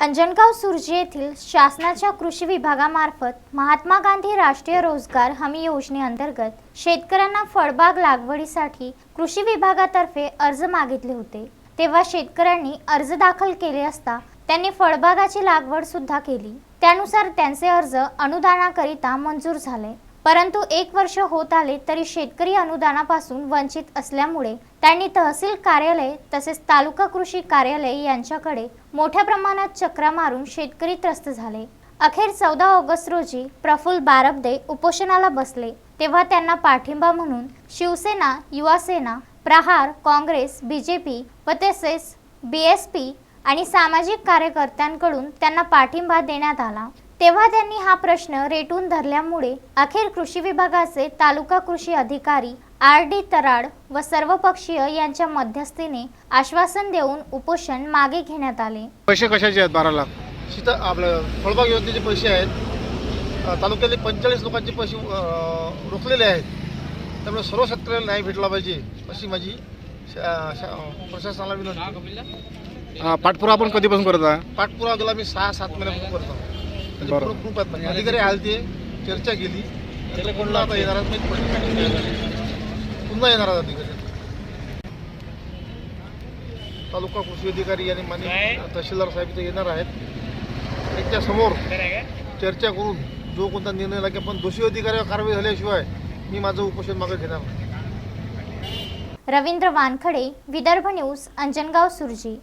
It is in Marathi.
अंजनगाव सुरजी येथील शासनाच्या कृषी विभागामार्फत महात्मा गांधी राष्ट्रीय रोजगार हमी योजनेअंतर्गत शेतकऱ्यांना फळबाग लागवडीसाठी कृषी विभागातर्फे अर्ज मागितले होते. तेव्हा शेतकऱ्यांनी अर्ज दाखल केले असता त्यांनी फळबागाची लागवड सुद्धा केली. त्यानुसार त्यांचे अर्ज अनुदानाकरिता मंजूर झाले. परंतु एक वर्ष होत आले तरी शेतकरी अनुदानापासून वंचित असल्यामुळे त्यांनी तहसील कार्यालय तसेच तालुका कृषी कार्यालय यांच्याकडे मोठ्या प्रमाणात चक्रा मारून शेतकरी त्रस्त झाले. अखेर चौदा ऑगस्ट रोजी प्रफुल्ल बारबदे उपोषणाला बसले. तेव्हा त्यांना पाठिंबा म्हणून शिवसेना युवासेना प्रहार काँग्रेस बी जे पी व तसेच बी एस पी आणि सामाजिक कार्यकर्त्यांकडून त्यांना पाठिंबा देण्यात आला. तेव्हा त्यांनी हा प्रश्न रेटून धरल्यामुळे अखेर कृषी विभागाचे तालुका कृषी अधिकारी आर डी तराड व सर्वपक्षीय यांच्या मध्यस्थीने आश्वासन देऊन उपोषण मागे घेण्यात आले. पैसे कशाचे आहेत बारा लाख शीत आपलं फळबाग योजनेचे पैसे आहेत. तालुक्यातले पंचेचाळीस लोकांचे पैसे रोखलेले आहेत. त्यामुळे सर्व शेतकऱ्याला न्याय भेटला पाहिजे अशी माझी प्रशासनाला विनंती. हा, पाठपुरा आपण कधीपासून करत आहे? पाठपुरावा गेला मी सहा सात महिन्यापासून करतो. पूर्ण माझे. अधिकारी आले ते चर्चा केली. त्याला कोणला आता येणार आहेत माहीत पडलं. पुन्हा येणार आहेत अधिकारी. तालुका कृषी अधिकारी आणि माननीय तहसीलदार साहेब इथे येणार आहेत. त्यांच्यासमोर चर्चा करून जो कोणता निर्णय लागेल पण दोषी अधिकाऱ्यावर कारवाई झाल्याशिवाय मी माझं उपोषण मागे घेणार नाही. रवींद्र वानखडे विदर्भ न्यूज अंजनगाव सुरजी.